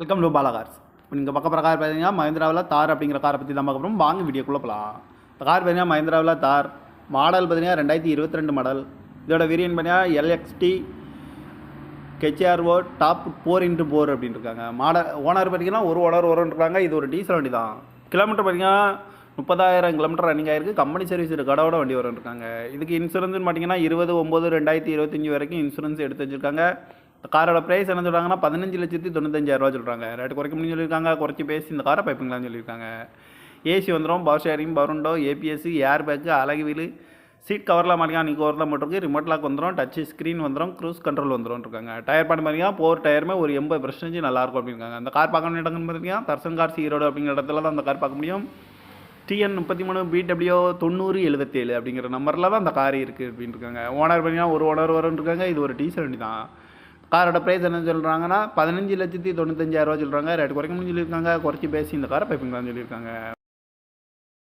Welcome to Bala cars இப்போ நீங்கள் பக்க போகிற கார் பார்த்தீங்கன்னா மஹிந்திராவில் தார் அப்படிங்கிற காரை பற்றி தான் பார்க்க போகிறோம் வாங்க வீடியோக்குள்ளே போகலாம் இந்த கார் பார்த்தீங்கன்னா மஹிந்திராவில் தார். மாடல் பார்த்தீங்கன்னா ரெண்டாயிரத்தி இருபத்தி ரெண்டு மாடல் இதோட வேரியன்ட் பார்த்தீங்கன்னா LXD HRO top four into four அப்படின்னு இருக்காங்க. மாடல் ஓனர் பார்த்தீங்கன்னா ஒரு ஓனர் வரும்னு இருக்காங்க. இது ஒரு டீசல் வண்டி தான். கிலோமீட்டர் பார்த்தீங்கன்னா முப்பதாயிரம் கிலோமீட்டர் ரன்னிங் ஆயிருக்கு. கம்பெனி சர்வீஸ் கடவோட வண்டி வரும் இருக்காங்க. இதுக்கு இன்சூரன்ஸ்னு பார்த்தீங்கன்னா இருபது ஒம்பது ரெண்டாயிரத்தி இருபத்தஞ்சி வரைக்கும் இன்சூரன்ஸ் எடுத்து வச்சுருக்காங்க. காரோட ப்ரைஸ் என்ன சொல்கிறாங்கன்னா பதினஞ்சு லட்சத்தி தொண்ணூத்தஞ்சாயிரரூவா சொல்கிறாங்க ரேட்டு குறைக்க முடியும் சொல்லியிருக்காங்க. குறைச்சி பேசி இந்த காரை பைப்பிங்களான்னு சொல்லியிருக்காங்க. ஏசி வந்துடும் பவர் ஷேரிங் பவருண்டோ ஏபிஎஸ்சி ஏர் பேக்கு அழகு வீலு சீட் கவர்லாம் மாதிரியா நீ கவர்லாம் மட்டும் ரிமோட் லாக் வந்துடும் டச் ஸ்க்ரீன் வந்துடும் க்ரூஸ் கண்ட்ரோல் வந்துடும் இருக்காங்க. டயர் பாட்டு மாதிரியா போர் டயருமே ஒரு எண்பது பர்சன்டேஜ் நல்லாயிருக்கும் அப்படிங்காங்க அந்த கார் பார்க்கணும் இடங்கன்னு பார்த்தீங்கன்னா தர்சன் கார் சீரோடு அப்படிங்கிற இடத்துல தான் அந்த கார் பார்க்க முடியும். டிஎன் முப்பத்தி மூணு பிடபிள்யூ தொண்ணூறு எழுபத்தேழு அப்படிங்கிற நம்பரில் தான் அந்த கார் இருக்குது அப்படின்னு இருக்காங்க. ஓனர் பார்த்தீங்கன்னா ஒரு ஓனர் வரும்னு இருக்காங்க. இது ஒரு டீசல் வண்டி தான். காரோட ப்ரைஸ் என்ன சொல்கிறாங்கன்னா பதினஞ்சு லட்சத்தி தொண்ணூத்தஞ்சாயிரரூவா சொல்கிறாங்க ரேட் குறைக்க முடியும் சொல்லியிருக்காங்க. குறைச்சி பேசி இந்த காரை பைப்பிங்களான்னு சொல்லியிருக்காங்க.